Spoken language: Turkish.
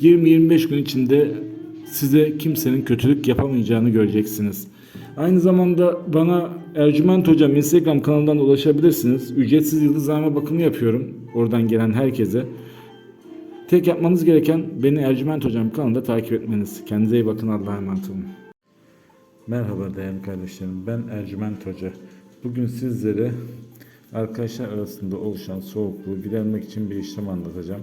20-25 gün içinde size kimsenin kötülük yapamayacağını göreceksiniz. Aynı zamanda bana Ercüment Hocam Instagram kanalından ulaşabilirsiniz. Ücretsiz yıldızlama bakımı yapıyorum oradan gelen herkese. Tek yapmanız gereken beni Ercüment Hocam kanalında takip etmeniz. Kendinize iyi bakın Allah'a emanet olun. Merhaba değerli kardeşlerim. Ben Ercüment Hoca. Bugün sizlere arkadaşlar arasında oluşan soğukluğu gidermek için bir işlem anlatacağım.